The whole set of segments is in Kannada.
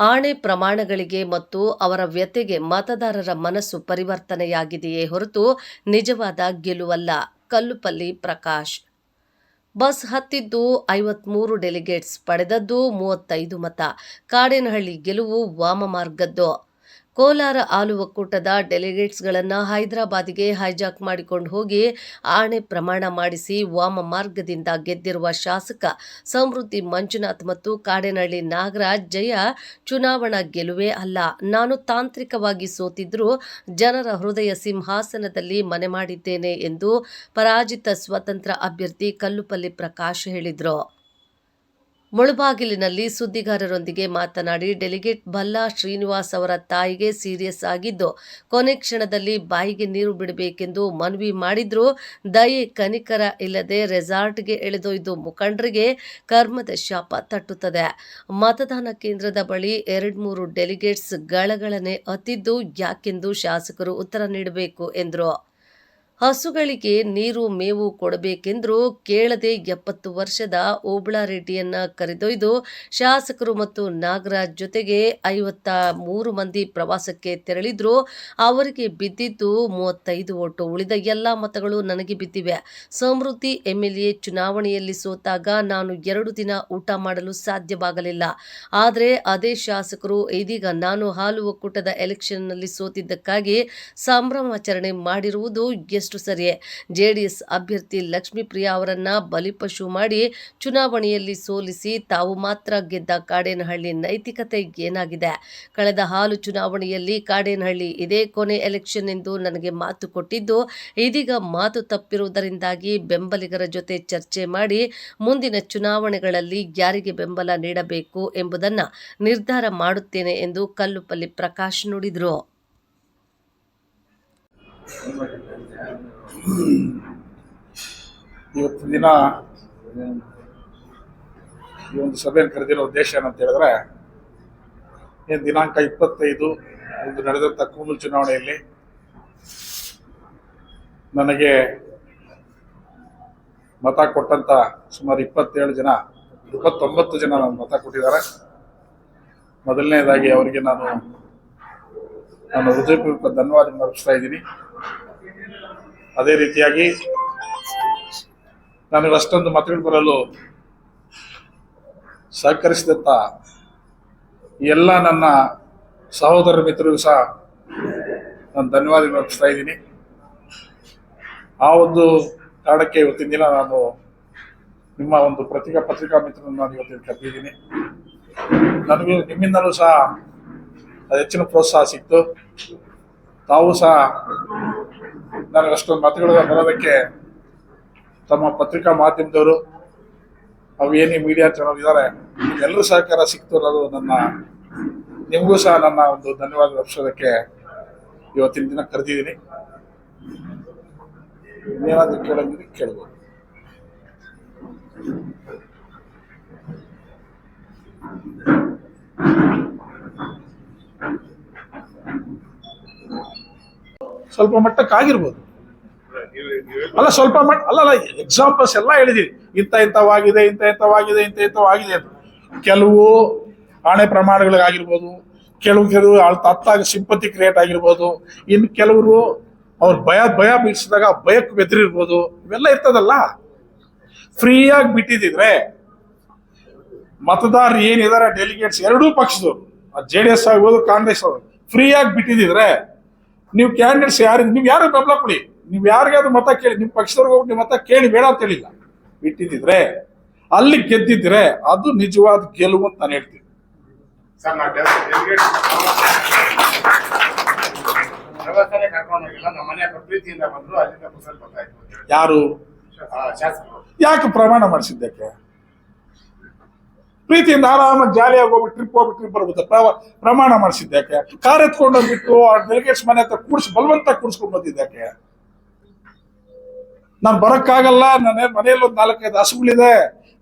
ಆಣೆ ಪ್ರಮಾಣಗಳಿಗೆ ಮತ್ತು ಅವರ ವ್ಯತೆಗೆ ಮತದಾರರ ಮನಸ್ಸು ಪರಿವರ್ತನೆಯಾಗಿದೆಯೇ ಹೊರತು ನಿಜವಾದ ಗೆಲುವಲ್ಲ. ಕಲ್ಲುಪಲ್ಲಿ ಪ್ರಕಾಶ್. ಬಸ್ ಹತ್ತಿದ್ದು ಐವತ್ಮೂರು ಡೆಲಿಗೇಟ್ಸ್ ಪಡೆದದ್ದು ಮೂವತ್ತೈದು ಮತ. ಕಾಡೇನಹಳ್ಳಿ ಗೆಲುವು ವಾಮಮಾರ್ಗದ್ದು. ಕೋಲಾರ ಆಲು ಒಕ್ಕೂಟದ ಡೆಲಿಗೇಟ್ಸ್ಗಳನ್ನು ಹೈದರಾಬಾದಿಗೆ ಹೈಜಾಕ್ ಮಾಡಿಕೊಂಡು ಹೋಗಿ ಆಣೆ ಪ್ರಮಾಣ ಮಾಡಿಸಿ ವಾಮ ಮಾರ್ಗದಿಂದ ಗೆದ್ದಿರುವ ಶಾಸಕ ಸಮೃದ್ಧಿ ಮಂಜುನಾಥ್ ಮತ್ತು ಕಾಡೇನಹಳ್ಳಿ ನಾಗರಾಜ್ ಜಯ ಚುನಾವಣಾ ಗೆಲುವೇ ಅಲ್ಲ. ನಾನು ತಾಂತ್ರಿಕವಾಗಿ ಸೋತಿದ್ರೂ ಜನರ ಹೃದಯ ಸಿಂಹಾಸನದಲ್ಲಿ ಮನೆ ಮಾಡಿದ್ದೇನೆ ಎಂದು ಪರಾಜಿತ ಸ್ವತಂತ್ರ ಅಭ್ಯರ್ಥಿ ಕಲ್ಲುಪಲ್ಲಿ ಪ್ರಕಾಶ್ ಹೇಳಿದರು. ಮುಳುಬಾಗಿಲಿನಲ್ಲಿ ಸುದ್ದಿಗಾರರೊಂದಿಗೆ ಮಾತನಾಡಿ, ಡೆಲಿಗೇಟ್ ಭಲ್ಲಾ ಶ್ರೀನಿವಾಸ್ ಅವರ ತಾಯಿಗೆ ಸೀರಿಯಸ್ ಆಗಿದ್ದು, ಕೊನೆ ಕ್ಷಣದಲ್ಲಿ ಬಾಯಿಗೆ ನೀರು ಬಿಡಬೇಕೆಂದು ಮನವಿ ಮಾಡಿದ್ರು, ದಯೆ ಕನಿಕರ ಇಲ್ಲದೆ ರೆಸಾರ್ಟ್ಗೆ ಎಳೆದೊಯ್ದು ಮುಖಂಡರಿಗೆ ಕರ್ಮದ ಶಾಪ ತಟ್ಟುತ್ತದೆ. ಮತದಾನ ಕೇಂದ್ರದ ಬಳಿ ಎರಡ್ಮೂರು ಡೆಲಿಗೇಟ್ಸ್ ಗಳಗಳನೆ ಅತ್ತಿದ್ದು, ಯಾಕೆಂದು ಶಾಸಕರು ಉತ್ತರ ನೀಡಬೇಕು ಎಂದರು. ಹಸುಗಳಿಗೆ ನೀರು ಮೇವು ಕೊಡಬೇಕೆಂದು ಕೇಳದೆ ಎಪ್ಪತ್ತು ವರ್ಷದ ಓಬಳಾರೆಡ್ಡಿಯನ್ನ ಕರೆದೊಯ್ದು ಶಾಸಕರು ಮತ್ತು ನಾಗರಾಜ್ ಜೊತೆಗೆ ಐವತ್ತ ಮೂರು ಮಂದಿ ಪ್ರವಾಸಕ್ಕೆ ತೆರಳಿದ್ರು. ಅವರಿಗೆ ಬಿದ್ದಿದ್ದು ಮೂವತ್ತೈದು ಓಟು ಉಳಿದ ಎಲ್ಲ ಮತಗಳು ನನಗೆ ಬಿದ್ದಿವೆ. ಸಮೃದ್ಧಿ ಎಂಎಲ್ಎ ಚುನಾವಣೆಯಲ್ಲಿ ಸೋತಾಗ ನಾನು ಎರಡು ದಿನ ಊಟ ಮಾಡಲು ಸಾಧ್ಯವಾಗಲಿಲ್ಲ. ಆದರೆ ಅದೇ ಶಾಸಕರು ಇದೀಗ ನಾನು ಹಾಲು ಒಕ್ಕೂಟದ ಎಲೆಕ್ಷನ್ನಲ್ಲಿ ಸೋತಿದ್ದಕ್ಕಾಗಿ ಸಂಭ್ರಮಾಚರಣೆ ಮಾಡಿರುವುದು ಎಷ್ಟು ಸರಿಯೇ ಜೆಡಿಎಸ್ ಅಭ್ಯರ್ಥಿ ಲಕ್ಷ್ಮೀಪ್ರಿಯಾ ಅವರನ್ನ ಬಲಿಪಶು ಮಾಡಿ ಚುನಾವಣೆಯಲ್ಲಿ ಸೋಲಿಸಿ ತಾವು ಮಾತ್ರ ಗೆದ್ದ ಕಾಡೇನಹಳ್ಳಿ ನೈತಿಕತೆ ಏನಾಗಿದೆ? ಕಳೆದ ಹಾಲು ಚುನಾವಣೆಯಲ್ಲಿ ಕಾಡೇನಹಳ್ಳಿ ಇದೇ ಕೊನೆ ಎಲೆಕ್ಷನ್ ಎಂದು ನನಗೆ ಮಾತು ಕೊಟ್ಟಿದ್ದು, ಇದೀಗ ಮಾತು ತಪ್ಪಿರುವುದರಿಂದಾಗಿ ಬೆಂಬಲಿಗರ ಜೊತೆ ಚರ್ಚೆ ಮಾಡಿ ಮುಂದಿನ ಚುನಾವಣೆಗಳಲ್ಲಿ ಯಾರಿಗೆ ಬೆಂಬಲ ನೀಡಬೇಕು ಎಂಬುದನ್ನು ನಿರ್ಧಾರ ಮಾಡುತ್ತೇನೆ ಎಂದು ಕಲ್ಲುಪಲ್ಲಿ ಪ್ರಕಾಶ್ ನುಡಿದರು. ಇವತ್ತು ದಿನ ಈ ಒಂದು ಸಭೆಯನ್ನು ಕರೆದಿರೋ ಉದ್ದೇಶ ಏನಂತ ಹೇಳಿದ್ರೆ ಏನು ದಿನಾಂಕ ಇಪ್ಪತ್ತೈದು ಒಂದು ನಡೆದಂಥ ಕೂಮಲ್ ಚುನಾವಣೆಯಲ್ಲಿ ನನಗೆ ಮತ ಕೊಟ್ಟಂತ ಸುಮಾರು ಇಪ್ಪತ್ತೇಳು ಜನ, ಇಪ್ಪತ್ತೊಂಬತ್ತು ಜನ ನನ್ನ ಮತ ಕೊಟ್ಟಿದ್ದಾರೆ. ಮೊದಲನೇದಾಗಿ ಅವರಿಗೆ ನಾನು ನನ್ನ ಹೃದಯಪೂರ್ವಕ ಧನ್ಯವಾದ ಅರ್ಪಿಸ್ತಾ ಇದ್ದೀನಿ. ಅದೇ ರೀತಿಯಾಗಿ ನನಗೆ ಅಷ್ಟೊಂದು ಮತಗಳು ಬರಲು ಸಹಕರಿಸಿದತ್ತ ಎಲ್ಲ ನನ್ನ ಸಹೋದರ ಮಿತ್ರರಿಗೂ ಸಹ ನಾನು ಧನ್ಯವಾದ ಅರ್ಪಿಸ್ತಾ ಇದ್ದೀನಿ. ಆ ಒಂದು ಕಾರಣಕ್ಕೆ ಇವತ್ತಿನ ದಿನ ನಾನು ನಿಮ್ಮ ಒಂದು ಪ್ರತಿಕಾ ಪತ್ರಿಕಾ ಮಿತ್ರರನ್ನು ನಾನು ಇವತ್ತಿನ ಕರೆದಿದ್ದೀನಿ. ನನಗೂ ನಿಮ್ಮಿಂದಲೂ ಸಹ ಹೆಚ್ಚಿನ ಪ್ರೋತ್ಸಾಹ ಸಿಕ್ತು. ತಾವು ಸಹ ನನಗೆ ಅಷ್ಟೊಂದು ಮತಗಳು ಬರೋದಕ್ಕೆ ತಮ್ಮ ಪತ್ರಿಕಾ ಮಾಧ್ಯಮದವರು ಅವು ಏನೇ ಮೀಡಿಯಾ ಚಾನಲ್ ಇದ್ದಾರೆ, ಎಲ್ಲರೂ ಸಹಕಾರ ಸಿಕ್ತು ಅನ್ನೋದು ನನ್ನ, ನಿಮಗೂ ಸಹ ನನ್ನ ಒಂದು ಧನ್ಯವಾದ ಅರ್ಪಿಸೋದಕ್ಕೆ ಇವತ್ತಿನ ದಿನ ಕರೆದಿದ್ದೀನಿ. ಇನ್ನೇನಾದರೂ ಕೇಳಂಗಿದ್ರೆ ಕೇಳ್ಬೋದು. ಸ್ವಲ್ಪ ಮಟ್ಟಕ್ಕೆ ಆಗಿರ್ಬೋದು ಅಲ್ಲ ಸ್ವಲ್ಪ ಮಟ್ಟ ಅಲ್ಲ ಅಲ್ಲ ಎಕ್ಸಾಂಪಲ್ಸ್ ಎಲ್ಲ ಹೇಳಿದೀವಿ. ಇಂಥ ಇಂಥವಾಗಿದೆ ಇಂಥ ಇಂಥವಾಗಿದೆ ಇಂಥ ಇಂಥವಾಗಿದೆ ಅಂತ. ಕೆಲವು ಆಣೆ ಪ್ರಮಾಣಗಳಿಗಾಗಿರ್ಬೋದು ಕೆಲವು ಕೆಲವು ತತ್ತಾಗ ಸಿಂಪತಿ ಕ್ರಿಯೇಟ್ ಆಗಿರ್ಬೋದು ಇನ್ನು ಕೆಲವರು ಅವ್ರ ಭಯ ಭಯ ಬೀಳಿಸಿದಾಗ ಭಯಕ್ಕೆ ಬೆದರಿರ್ಬೋದು. ಇವೆಲ್ಲ ಇರ್ತದಲ್ಲ. ಫ್ರೀಯಾಗಿ ಬಿಟ್ಟಿದ್ರೆ ಮತದಾರರು ಏನಿದ್ದಾರೆ ಡೆಲಿಗೇಟ್ಸ್ ಎರಡೂ ಪಕ್ಷದವರು. ಜೆ ಡಿ ಎಸ್ ಆಗ್ಬೋದು ಕಾಂಗ್ರೆಸ್ ಅವರು. ಫ್ರೀಯಾಗಿ ಬಿಟ್ಟಿದ್ರೆ ನೀವು ಕ್ಯಾಂಡಿಡೇಟ್ಸ್ ಯಾರು ನೀವು ಯಾರು ಬೆಂಬಲ ಕೊಡಿ? ನೀವು ಯಾರಿಗಾದ್ರೂ ಮತ ಕೇಳಿ ನಿಮ್ಮ ಪಕ್ಷದವ್ರಿಗೆ ಹೋಗಿ ನಿಮ್ಮ ಮತ ಕೇಳಿ ಬೇಡ ಅಂತ ಹೇಳಿಲ್ಲ. ಬಿಟ್ಟಿದ್ರೆ ಅಲ್ಲಿ ಗೆದ್ದಿದ್ರೆ ಅದು ನಿಜವಾದ ಗೆಲುವು ಅಂತ ನಾನು ಹೇಳ್ತೀನಿ. ಯಾರು? ಯಾಕೆ ಪ್ರಮಾಣ ಮಾಡಿಸಿದ್ದಕ್ಕೆ ಪ್ರೀತಿಯಿಂದ ಆರಾಮಾಗಿ ಜಾಲಿಯಾಗಿ ಹೋಗ್ಬಿಟ್ಟು ಟ್ರಿಪ್ ಹೋಗ್ಬಿಟ್ಟು ಟ್ರಿಪ್ ಬರ್ಬೋದು ಪ್ರಮಾಣ ಯಾಕೆ? ಕಾರ್ ಎತ್ಕೊಂಡು ಹೋಗ್ಬಿಟ್ಟು ಆ ಡೆಲಿಗೇಟ್ಸ್ ಮನೆ ಹತ್ರ ಕೂಡಿಸಿ ಬಲವಂತ ಕೂಡಿಸ್ಕೊಂಡು ಬಂದಿದ್ದೆ ಯಾಕೆ? ನಾನು ಬರೋಕ್ಕಾಗಲ್ಲ ನನ್ನ ಮನೆಯಲ್ಲಿ ಒಂದು ನಾಲ್ಕೈದು ಹಸುಗಳಿದೆ.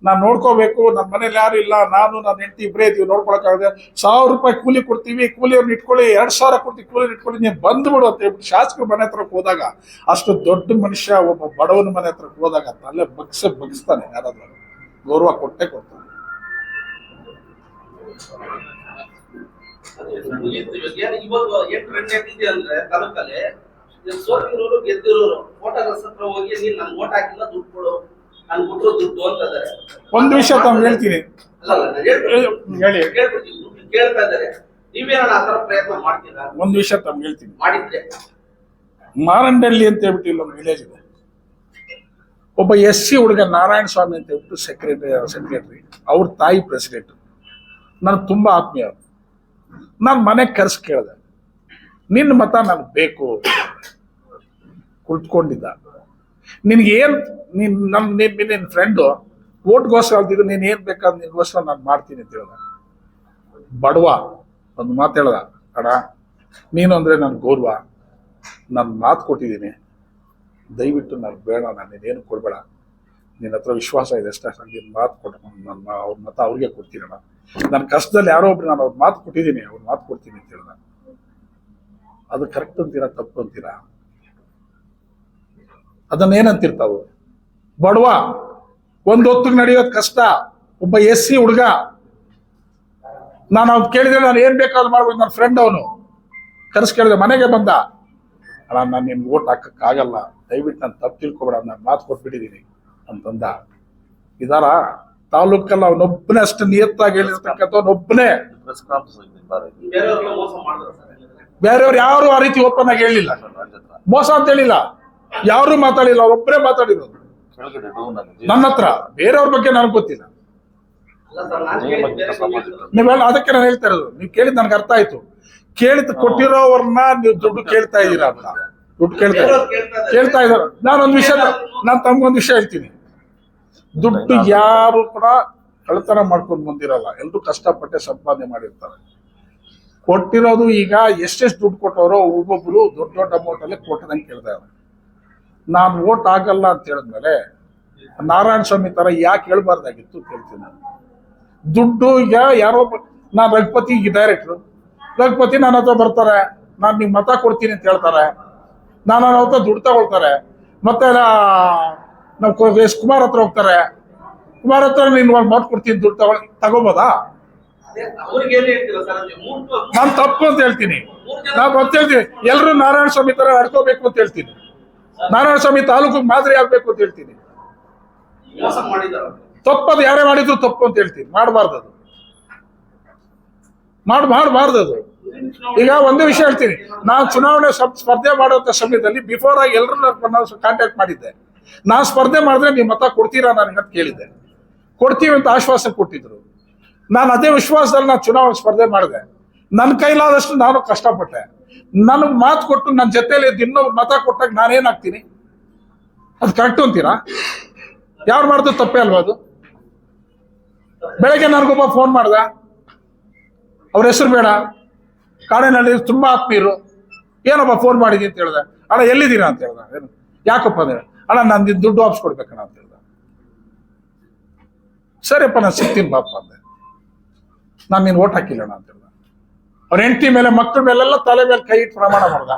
ನಾನು ನೋಡ್ಕೋಬೇಕು ನನ್ನ ಮನೇಲಿ ಯಾರು ಇಲ್ಲ, ನಾನು ನನ್ನ ಹೆಂಡತಿ ಇಬ್ಬರೇ ಇದೀವಿ, ನೋಡ್ಕೊಳಕ್ಕಾಗದೆ. ಸಾವಿರ ರೂಪಾಯಿ ಕೂಲಿ ಕೊಡ್ತೀವಿ ಕೂಲಿಯವ್ರನ್ನ ಇಟ್ಕೊಳ್ಳಿ, ಎರಡ್ ಸಾವಿರ ಕೊಡ್ತೀವಿ ಕೂಲಿ ಇಟ್ಕೊಳ್ಳಿ ನೀವು ಬಂದ್ಬಿಡು ಅಂತ ಹೇಳ್ಬಿಟ್ಟು ಶಾಸಕರ ಮನೆ ಹತ್ರಕ್ಕೆ ಹೋದಾಗ, ಅಷ್ಟು ದೊಡ್ಡ ಮನುಷ್ಯ, ಒಬ್ಬ ಬಡವನ ಮನೆ ಹತ್ರಕ್ಕೆ ಹೋದಾಗ ತಲೆ ಬಗ್ಸ ಬಗ್ಸ್ತಾನೆ ಯಾರಾದ್ರೂ. ಗೌರವ ಕೊಟ್ಟೆ ಕೊಡ್ತಾನೆ ಇವಾಗ ಏನ್ ಟ್ರೆಂಡ್ ಆಗ್ತಿದೆ ಅಂದ್ರೆ ತಾಲೂಕಲ್ಲಿ ಸೋತಿರೋರು ಗೆದ್ದಿರೋರು ಓಟರ್ಸ್ ಹತ್ರ ಹೋಗಿ ನೀನ್ ನನ್ ವೋಟ್ ಹಾಕಿಲ್ಲ ದುಡ್ಡು ಕೊಡು ನನ್ ಕೊಟ್ಟರು ದುಡ್ಡು ಅಂತ ಇದಾರೆ ಒಂದು ವಿಷಯ ತಮ್ಗೆ ಹೇಳ್ತೀನಿ ಹೇಳಿ ಕೇಳ್ತಾ ಇದಾರೆ ನೀವೇನ ಆತರ ಪ್ರಯತ್ನ ಮಾಡ್ತೀರಾ? ಒಂದು ವಿಷಯ ತಮ್ಗೆ ಹೇಳ್ತೀನಿ. ಮಾಡಿದ್ರೆ. ಮಾರಂಡಳ್ಳಿ ಅಂತ ಹೇಳ್ಬಿಟ್ಟು ಇಲ್ಲೊಂದು ವಿಲೇಜ್ ಇದೆ. ಒಬ್ಬ ಎಸ್ ಸಿ ಹುಡುಗ ನಾರಾಯಣ ಸ್ವಾಮಿ ಅಂತ ಹೇಳ್ಬಿಟ್ಟು ಸೆಕ್ರೆಟರಿ ಸೆಕ್ರೆಟರಿ ಅವ್ರ ತಾಯಿ ಪ್ರೆಸಿಡೆಂಟ್ ನನಗೆ ತುಂಬ ಆತ್ಮೀಯ. ನಾನು ಮನೆಗೆ ಕರೆಸಿ ಕೇಳಿದೆ. ನಿನ್ನ ಮತ ನನಗೆ ಬೇಕು. ಕುಳಿತುಕೊಂಡಿದ್ದ. ನಿನ್ಗೆ ಏನ್ ನಮ್ಮ ನಮ್, ನಿನ್ ನಿನ್ನ ಫ್ರೆಂಡು ಓಟ್ಗೋಸ್ಕರ ಅಂತಿದ್ದು, ನೀನ್ ಏನ್ ಬೇಕಾದ್ ನಿನ್ಗೋಸ್ಕರ ನಾನು ಮಾಡ್ತೀನಿ ಅಂತ ಹೇಳ್ದೆ. ಬಡವ, ಒಂದು ಮಾತು ಹೇಳ್ದ, ಅಣ್ಣ, ನೀನು ಅಂದರೆ ನನ್ನ ಗೌರವ. ನಾನು ಮಾತು ಕೊಟ್ಟಿದ್ದೀನಿ. ದಯವಿಟ್ಟು ನಾನು ಬೇಡ, ನಾನು ನೀನೇನು ಕೊಡಬೇಡ. ನಿನ್ನ ಹತ್ರ ವಿಶ್ವಾಸ ಇದೆ ಅಷ್ಟೇ ನಿನ್ನ ಮಾತು ಕೊಟ್ಟು ನನ್ನ ಅವ್ರ ಮತ ಅವ್ರಿಗೆ ಕೊಡ್ತೀನಣ್ಣ ನನ್ನ ಕಷ್ಟದಲ್ಲಿ ಯಾರೋ ಒಬ್ರು ನಾನು ಅವ್ರ ಮಾತು ಕೊಟ್ಟಿದ್ದೀನಿ, ಅವ್ರ ಮಾತು ಕೊಡ್ತೀನಿ ಅಂತ ಹೇಳ್ದ ಅದು ಕರೆಕ್ಟ್ ಅಂತೀರಾ, ತಪ್ಪು ಅಂತೀರಾ? ಅದನ್ನೇನಂತಿರ್ತಾವ ಬಡವ, ಒಂದು ಹೊತ್ತಿಗೆ ನಡೆಯೋದು ಕಷ್ಟ, ಒಬ್ಬ ಎಸ್ ಸಿ ಹುಡುಗ. ನಾನು ಅವ್ನು ಕೇಳಿದ್ರೆ ನಾನು ಏನ್ ಬೇಕಾದ್ರೂ ಮಾಡ್ಬೋದು ನನ್ನ ಫ್ರೆಂಡ್ ಅವನು. ಕರೆಸ್ ಕೇಳಿದೆ, ಮನೆಗೆ ಬಂದ. ಅಣ್ಣ, ನಾನು ನಿಮ್ಗೆ ಓಟ್ ಹಾಕಕ್ಕಾಗಲ್ಲ. ದಯವಿಟ್ಟು ನಾನು ತಪ್ಪು ತಿಳ್ಕೊಬೇಡ, ನಾನು ಮಾತು ಕೊಟ್ಬಿಟ್ಟಿದ್ದೀನಿ ಅಂತಂದ. ಇದಾರ ತಾಲೂಕಲ್ಲಿ ಅವನೊಬ್ಬನೇ ಅಷ್ಟು ನಿಯತ್ತಾಗಿ ಹೇಳಿರ್ತಕ್ಕಂಥವನೊಬ್ಬನೇ ಬೇರೆಯವ್ರು ಯಾರು ಆ ರೀತಿ ಓಪನ್ ಆಗಿ ಹೇಳಿಲ್ಲ. ಮೋಸ ಅಂತ ಹೇಳಿಲ್ಲ. ಯಾರು ಮಾತಾಡಿಲ್ಲ ಅವ್ರೊಬ್ಬರೇ ಮಾತಾಡಿರೋದು. ನನ್ನ ಹತ್ರ. ಬೇರೆಯವ್ರ ಬಗ್ಗೆ ನನಗೆ ಗೊತ್ತಿಲ್ಲ. ಅಲ್ಲ ಸರ್ ನಾನು ನೀವು ಕೇಳಿದ್ದು ಬೇರೆ ನೀವು ನೀವೆಲ್ಲ ಅದಕ್ಕೆ ನಾನು ಹೇಳ್ತಾ ಇರೋದು. ನೀವು ಕೇಳಿದ್ ನನಗೆ ಅರ್ಥ ಆಯ್ತು. ಕೇಳಿದ್ ಕೊಟ್ಟಿರೋವ್ರನ್ನ ನೀವು ದುಡ್ಡು ಕೇಳ್ತಾ ಇದ್ದೀರಾ ಅಂತ. ದುಡ್ಡು ಕೇಳ್ತಾ ಕೇಳ್ತಾ ಇದ್ದಾರೆ. ನಾನೊಂದು ವಿಷಯ ನಾನು ತಮ್ಗೊಂದು ವಿಷಯ ಹೇಳ್ತೀನಿ. ದುಡ್ಡು ಯಾರು ಕೂಡ ಕಳ್ತನ ಮಾಡ್ಕೊಂಡು ಬಂದಿರಲ್ಲ. ಎಲ್ರು ಕಷ್ಟಪಟ್ಟೆ ಸಂಪಾದನೆ ಮಾಡಿರ್ತಾರೆ. ಕೊಟ್ಟಿರೋದು ಈಗ ಎಷ್ಟೆಷ್ಟು ದುಡ್ಡು ಕೊಟ್ಟವರೋ ಒಬ್ಬೊಬ್ರು ದೊಡ್ಡ ದೊಡ್ಡ ಅಮೌಂಟ್ ಅಲ್ಲಿ ಕೊಟ್ಟದಂಗೆ ಕೇಳ್ತಾ ಇದ್ದಾರೆ ನಾನು ಓಟ್ ಆಗಲ್ಲ ಅಂತ ಹೇಳಿದ್ಮೇಲೆ ನಾರಾಯಣ ಸ್ವಾಮಿ ತರ ಯಾಕೆ ಹೇಳ್ಬಾರ್ದಾಗಿತ್ತು ಕೇಳ್ತೀನಿ ನಾನು. ದುಡ್ಡು ಈಗ ಯಾರೋ ನಾನು ರಘುಪತಿ ಡೈರೆಕ್ಟ್ರು ರಘುಪತಿ ನನ್ನ ಹತ್ರ ಬರ್ತಾರೆ. ನಾನು ನಿಮ್ಗೆ ಮತ ಕೊಡ್ತೀನಿ ಅಂತ ಹೇಳ್ತಾರೆ. ನಾನು ಅವ್ರ ಹತ್ರ ದುಡ್ಡು ತಗೊಳ್ತಾರೆ. ಮತ್ತೆ ನಾವು ಎಸ್ ಕುಮಾರ್ ಹತ್ರ ಹೋಗ್ತಾರೆ. ಕುಮಾರ್ ಹತ್ರ ನೀನು ಮಾತು ಕೊಡ್ತೀನಿ ದುಡ್ಡು ತಗೊಳ್ ತಗೋಬೋದಾ? ನಾನು ತಪ್ಪು ಅಂತ ಹೇಳ್ತೀನಿ. ನಾನು ಅಂತ ಹೇಳ್ತೀನಿ ಎಲ್ಲರೂ ನಾರಾಯಣ ಸ್ವಾಮಿ ತರ ನಡ್ಕೋಬೇಕು ಅಂತ ಹೇಳ್ತೀನಿ. ನಾರಾಯಣ ಸ್ವಾಮಿ ತಾಲೂಕು ಮಾದರಿ ಆಗ್ಬೇಕು ಅಂತ ಹೇಳ್ತೀನಿ. ತಪ್ಪದು ಯಾರೇ ಮಾಡಿದ್ರು ತಪ್ಪು ಅಂತ ಹೇಳ್ತೀನಿ. ಮಾಡಬಾರ್ದು ಮಾಡಿ ಮಾಡ್ ಮಾಡಬಾರ್ದು ಅದು. ಈಗ ಒಂದೇ ವಿಷಯ ಹೇಳ್ತೀನಿ. ನಾನು ಚುನಾವಣೆ ಸ್ಪ- ಸ್ಪರ್ಧೆ ಮಾಡುವಂತ ಸಮಯದಲ್ಲಿ ಬಿಫೋರ್ ಆಗಿ ಎಲ್ಲರನ್ನ ಕಾಂಟ್ಯಾಕ್ಟ್ ಮಾಡಿದ್ದೆ. ನಾನು ಸ್ಪರ್ಧೆ ಮಾಡಿದ್ರೆ ನೀವು ಮತ ಕೊಡ್ತೀರಾ ನನಗೆ ಅಂತ ಕೇಳಿದ್ದೆ. ಕೊಡ್ತೀವಿ ಅಂತ ಆಶ್ವಾಸ ಕೊಟ್ಟಿದ್ರು. ನಾನು ಅದೇ ವಿಶ್ವಾಸದಲ್ಲಿ ನಾನು ಚುನಾವಣೆ ಸ್ಪರ್ಧೆ ಮಾಡಿದೆ. ನನ್ನ ಕೈಲಾದಷ್ಟು ನಾನು ಕಷ್ಟಪಟ್ಟೆ. ನನಗೆ ಮಾತು ಕೊಟ್ಟು ನನ್ನ ಜೊತೆಯಲ್ಲಿ ಇನ್ನೊಬ್ರು ಮತ ಕೊಟ್ಟಾಗ ನಾನೇನಾಗ್ತೀನಿ ಅದು ಕರೆಕ್ಟ್ ಅಂತೀರಾ? ಯಾರು ಮಾಡಿದ್ರು ತಪ್ಪೇ ಅಲ್ವಾ ಅದು? ಬೆಳಗ್ಗೆ ನನಗೊಬ್ಬ ಫೋನ್ ಮಾಡ್ದ. ಅವ್ರ ಹೆಸರು ಬೇಡ. ಕಾಡಿನಲ್ಲಿ ತುಂಬಾ ಆತ್ಮೀಯರು. ಏನಪ್ಪ ಫೋನ್ ಮಾಡಿದ್ದೀನಿ ಅಂತ ಹೇಳ್ದೆ. ಅಣ್ಣ ಎಲ್ಲಿದ್ದೀರಾ ಅಂತ ಹೇಳ್ದೆ. ಏನು? ಯಾಕಪ್ಪ ಅಂದ್ರೆ ಅಣ್ಣ, ನಂದು ದುಡ್ಡು ವಾಪಸ್ ಕೊಡ್ಬೇಕಣ್ಣ ಅಂತ ಹೇಳ್ದ. ಸರಿಯಪ್ಪ, ನಾನು ಸಿಗ್ತೀನಿ ಬಾಪ ಅಂದೆ. ನಾನು ನೀನು ಓಟ್ ಹಾಕಿಲ್ಲಣ್ಣ ಅಂತ ಹೇಳ್ದ. ಅವ್ರ ಹೆಂಡತಿ ಮೇಲೆ ಮಕ್ಕಳ ಮೇಲೆಲ್ಲ ತಲೆ ಮೇಲೆ ಕೈ ಇಟ್ಟು ಪ್ರಮಾಣ ಮಾಡ್ದ.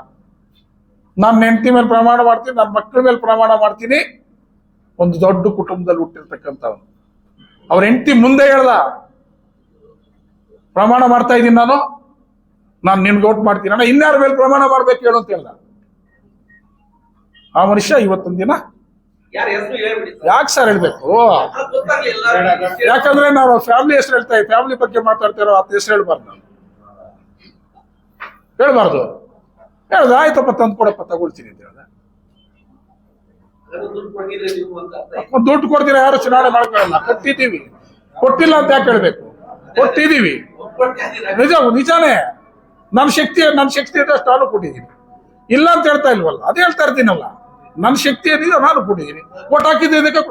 ನಾನು ಹೆಂಡತಿ ಮೇಲೆ ಪ್ರಮಾಣ ಮಾಡ್ತೀನಿ ನನ್ನ ಮಕ್ಕಳ ಮೇಲೆ ಪ್ರಮಾಣ ಮಾಡ್ತೀನಿ. ಒಂದು ದೊಡ್ಡ ಕುಟುಂಬದಲ್ಲಿ ಹುಟ್ಟಿರ್ತಕ್ಕಂಥವ್ನು. ಅವ್ರ ಹೆಂಡತಿ ಮುಂದೆ ಹೇಳ್ದ, ಪ್ರಮಾಣ ಮಾಡ್ತಾ ಇದ್ದೀನಿ ನಾನು. ನಾನು ನಿನ್ಗೆ ಓಟ್ ಮಾಡ್ತೀನಿ. ಅಣ್ಣ, ಇನ್ಯಾರ ಮೇಲೆ ಪ್ರಮಾಣ ಮಾಡ್ಬೇಕು ಹೇಳು ಅಂತ ಹೇಳ್ದ. ಆ ಮನುಷ್ಯ ಇವತ್ತೊಂದ್ ದಿನ ಯಾಕೆ ಸರ್ ಹೇಳ್ಬೇಕು? ಯಾಕಂದ್ರೆ ನಾವು ಫ್ಯಾಮಿಲಿ ಹೆಸರು ಹೇಳ್ತಾ ಇದ್ದೀವಿ ಫ್ಯಾಮಿಲಿ ಬಗ್ಗೆ ಮಾತಾಡ್ತಾ ಇರೋ ಅತ್ ಹೆಸರು ಹೇಳ್ಬಾರ್ದು ನಾವು. ಹೇಳ್ಬಾರ್ದು. ಹೇಳ್ದ ಆಯ್ತಪ್ಪ ತಂದು ಕೊಡಪ್ಪ ತಗೊಳ್ತೀನಿ ಅಂತ ಹೇಳ್ದ. ದುಡ್ಡು. ಕೊಡ್ತೀರಾ ಯಾರು? ಚುನಾವಣೆ ಮಾಡ್ಕೊಳ್ಳಲ್ಲ ಕೊಟ್ಟಿದ್ದೀವಿ. ಕೊಟ್ಟಿಲ್ಲ ಅಂತ ಯಾಕೆ ಹೇಳ್ಬೇಕು? ಕೊಟ್ಟಿದ್ದೀವಿ? ನಿಜ ನಿಜಾನೇ. ನನ್ನ ಶಕ್ತಿ ನನ್ನ ಶಕ್ತಿ ಇದ್ದಷ್ಟು ನಾನು ಕೊಟ್ಟಿದ್ದೀನಿ ಇಲ್ಲ ಅಂತ ಹೇಳ್ತಾ ಇಲ್ವಲ್ಲ? ಅದೇ ಹೇಳ್ತಾ ಇರ್ತೀನಲ್ಲ. ನನ್ನ ಶಕ್ತಿ ಏನಿದೆ ನಾನು ಕೊಟ್ಟಿದ್ದೀನಿ. ಓಟ್ ಹಾಕಿದ್ದೆ ಇದಕ್ಕೆ?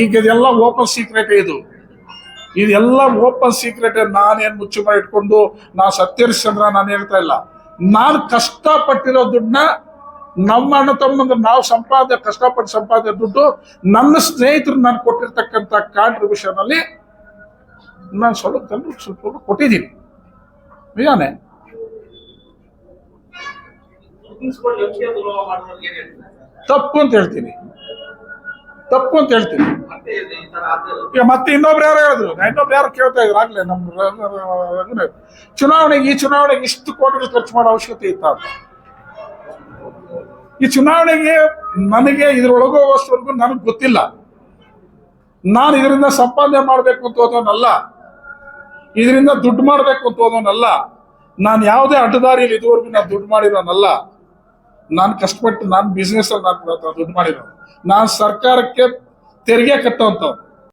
ಈಗ ಇದೆಲ್ಲ ಓಪನ್ ಸೀಕ್ರೆಟ್ ಇದು. ಇದೆಲ್ಲ ಓಪನ್ ಸೀಕ್ರೆಟ್ ನಾನೇನು ಮುಚ್ಚು ಇಟ್ಕೊಂಡು, ನಾ ಸತ್ಯರಿಸಂದ್ರ ನಾನು ಹೇಳ್ತಾ ಇಲ್ಲ. ನಾನು ಕಷ್ಟಪಟ್ಟಿರೋ ದುಡ್ಡನ್ನ ನಮ್ಮ ಅಣ್ಣ ತಮ್ಮಂದ್ರೆ ನಾವು ಸಂಪಾದ ಕಷ್ಟಪಟ್ಟು ಸಂಪಾದನೆ ದುಡ್ಡು ನನ್ನ ಸ್ನೇಹಿತರು ನಾನು ಕೊಟ್ಟಿರ್ತಕ್ಕಂಥ ಕಾಂಟ್ರಿಬ್ಯೂಷನ್ ಅಲ್ಲಿ ನಾನು ಸ್ವಲ್ಪ ಸ್ವಲ್ಪ ಕೊಟ್ಟಿದ್ದೀನಿ. ನಿಜಾನೆ? ತಪ್ಪು ಅಂತ ಹೇಳ್ತೀನಿ. ತಪ್ಪು ಅಂತ ಹೇಳ್ತೀನಿ. ಈಗ ಮತ್ತೆ ಇನ್ನೊಬ್ರು ಯಾರು ಹೇಳಿದ್ರು. ಇನ್ನೊಬ್ರು ಯಾರು ಕೇಳ್ತಾ ಇದ್ರು. ಆಗ್ಲೇ ನಮ್ಮ ಚುನಾವಣೆಗೆ ಈ ಚುನಾವಣೆಗೆ ಇಷ್ಟು ಕೋಟಿಗಳು ಖರ್ಚು ಮಾಡೋ ಅವಶ್ಯಕತೆ ಇತ್ತ ಅಂತ. ಈ ಚುನಾವಣೆಗೆ ನನಗೆ ಇದ್ರೊಳಗೋ ವರ್ಷವರೆಗೂ ನನಗೆ ಗೊತ್ತಿಲ್ಲ. ನಾನು ಇದರಿಂದ ಸಂಪಾದನೆ ಮಾಡಬೇಕು ಅಂತ ಹೋದವನಲ್ಲ. ಇದರಿಂದ ದುಡ್ಡು ಮಾಡಬೇಕು ಅಂತ ಹೋದವನಲ್ಲ. ನಾನು ಯಾವುದೇ ಅಡ್ಡದಾರಿಯಲ್ಲಿ ಇದುವರೆಗೂ ನಾನು ದುಡ್ಡು ಮಾಡಿರೋನಲ್ಲ. ನಾನು ಕಷ್ಟಪಟ್ಟು ನಾನು ಬಿಸ್ನೆಸ್ ಅಲ್ಲಿ ನಾನು ದುಡ್ಡು ಮಾಡಿರೋ ನಾನು ಸರ್ಕಾರಕ್ಕೆ ತೆರಿಗೆ ಕಟ್ಟುವಂಥವ್ನು